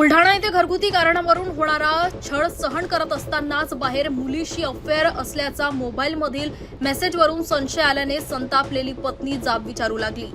बुलढाणा येथे घरगुती कारणावरून होणारा छळ सहन करत असतानाच बाहेर मुलीशी अफेअर असल्याचा मोबाईलमधील मेसेजवरून संशय आल्याने संतापलेली पत्नी जाब विचारू लागली.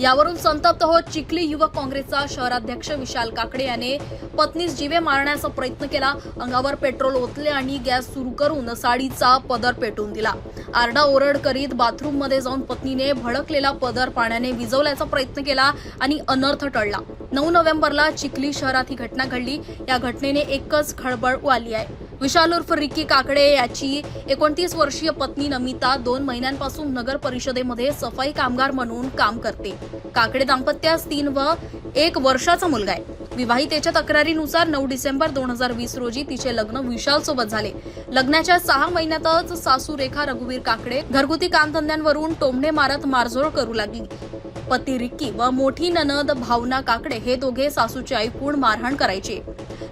यावरून संतप्त होत चिखली युवक काँग्रेसचा शहराध्यक्ष विशाल काकडे याने पत्नीस जीवे मारण्याचा प्रयत्न केला. अंगावर पेट्रोल ओतले आणि गॅस सुरू करून साडीचा पदर पेटून दिला. आरडा ओरड करीत बाथरूममध्ये जाऊन पत्नीने भडकलेला पदर पाण्याने विझवल्याचा प्रयत्न केला आणि अनर्थ टळला. नऊ नोव्हेंबरला चिखली शहरात ही घटना घटना घडली. या घटनेने एकच खळबळ उडाली आहे. विशाल उर्फ रिकी काकडे याची एकोणतीस वर्षीय पत्नी नमिता दोन महिन्यांपासून नगर परिषदेमध्ये सफाई कामगार म्हणून काम करते. काकडे दाम्पत्यास तीन व एक वर्षाचा मुलगा आहे. विवाहितेच्या तक्रारीनुसार नऊ डिसेंबर दोन हजार वीस रोजी तिचे लग्न विशाल सोबत झाले. लग्नाच्या सहा महिन्यातच सासू रेखा रघुवीर काकडे घरगुती कामधंद्यांवरून टोमणे मारत मारझोड करू लागली. पती रिक्की व मोठी ननद भावना काकडे हे दोघे सासूची ऐकून मारहाण करायचे.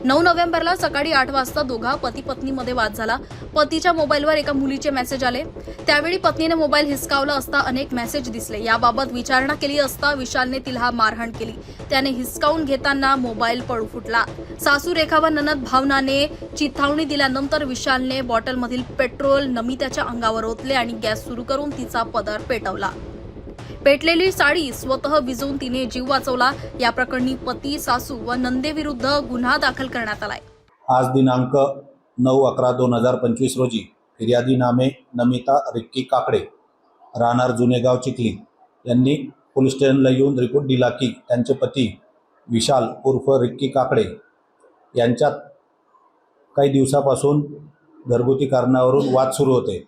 नऊ नोव्हेंबरला सकाळी आठ वाजता दोघा पती पत्नीमध्ये वाद झाला. पतीच्या मोबाईलवर एका मुलीचे मेसेज आले. त्यावेळी पत्नीने मोबाईल हिसकावला असता अनेक मेसेज दिसले. याबाबत विचारणा केली असता विशालने तिला मारहाण केली. त्याने हिसकावून घेताना मोबाईल पळू फुटला. सासू रेखा व ननद भावनाने चिथावणी दिल्यानंतर विशालने बॉटलमधील पेट्रोल नमिताच्या अंगावर ओतले आणि गॅस सुरू करून तिचा पदर पेटवला. पेटलेली साडी स्वतः विजवून तिने जीव वाचवला. या प्रकरणी पती सासू व नंदेविरुद्ध गुन्हा दाखल करण्यात आलाय. आज दिनांक नऊ अकरा दोन हजार पंचवीस रोजी फिर्यादी नामे नमिता रिक्की काकडे राहणार जुनेगाव चिखली यांनी पोलीस स्टेशनला येऊन रिपोर्ट दिला की त्यांचे पती विशाल उर्फ रिक्की काकडे यांच्यात काही दिवसापासून घरगुती कारणावरून वाद सुरू होते.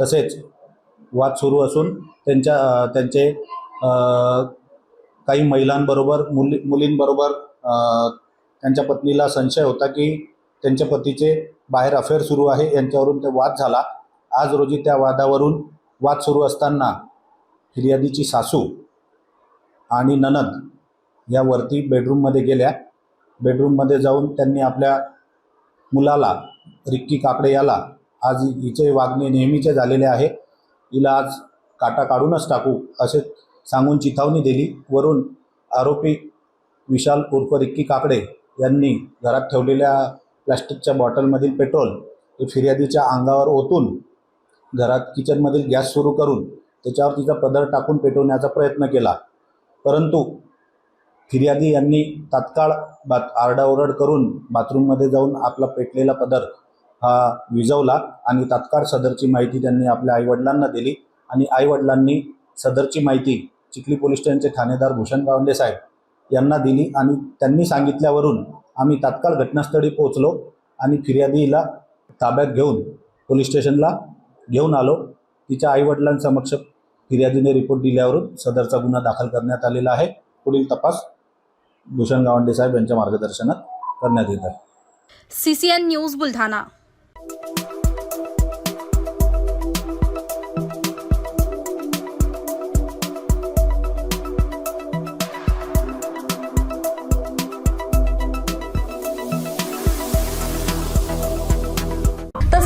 तसेच वाद सुरू असून त्यांच्या त्यांचे काही महिलांबरोबर मुली मुलींबरोबर त्यांच्या पत्नीला संशय होता की त्यांच्या पतीचे बाहेर अफेअर सुरू आहे यांच्यावरून ते वाद झाला. आज रोजी त्या वादावरून वाद सुरू असताना फिर्यादीची सासू आणि ननद यावरती बेडरूममध्ये गेल्या. बेडरूममध्ये जाऊन त्यांनी आपल्या मुलाला रिक्की काकडे याला आज हिचे वागणे नेहमीचे झालेले आहे. हिला आज काटा काढूनच टाकू असे सांगून चिथावणी दिली. वरून आरोपी विशाल उर्फ रिक्की काकडे यांनी घरात ठेवलेल्या प्लॅस्टिकच्या बॉटलमधील पेट्रोल हे फिर्यादीच्या अंगावर ओतून घरात किचनमधील गॅस सुरू करून त्याच्यावर तिचा पदर टाकून पेटवण्याचा प्रयत्न केला. परंतु फिर्यादी यांनी तात्काळ बात आरडाओरड करून बाथरूममध्ये जाऊन आपला पेटलेला पदर हा विझवला आणि तात्काळ सदरची माहिती त्यांनी आपल्या आईवडिलांना दिली. आणि आईवडिलांनी सदरची माहिती चिखली पोलीस स्टेशनचे ठाणेदार भूषण गावंडे साहेब यांना दिली आणि त्यांनी सांगितल्यावरून आम्ही तात्काळ घटनास्थळी पोहोचलो आणि फिर्यादीला ताब्यात घेऊन पोलीस स्टेशनला घेऊन आलो. तिच्या आईवडिलांसमक्ष फिर्यादीने रिपोर्ट दिल्यावरून सदरचा गुन्हा दाखल करण्यात आलेला आहे. पुढील तपास भूषण गावंडे साहेब यांच्या मार्गदर्शनात करण्यात येत आहे. CCN news Buldhana.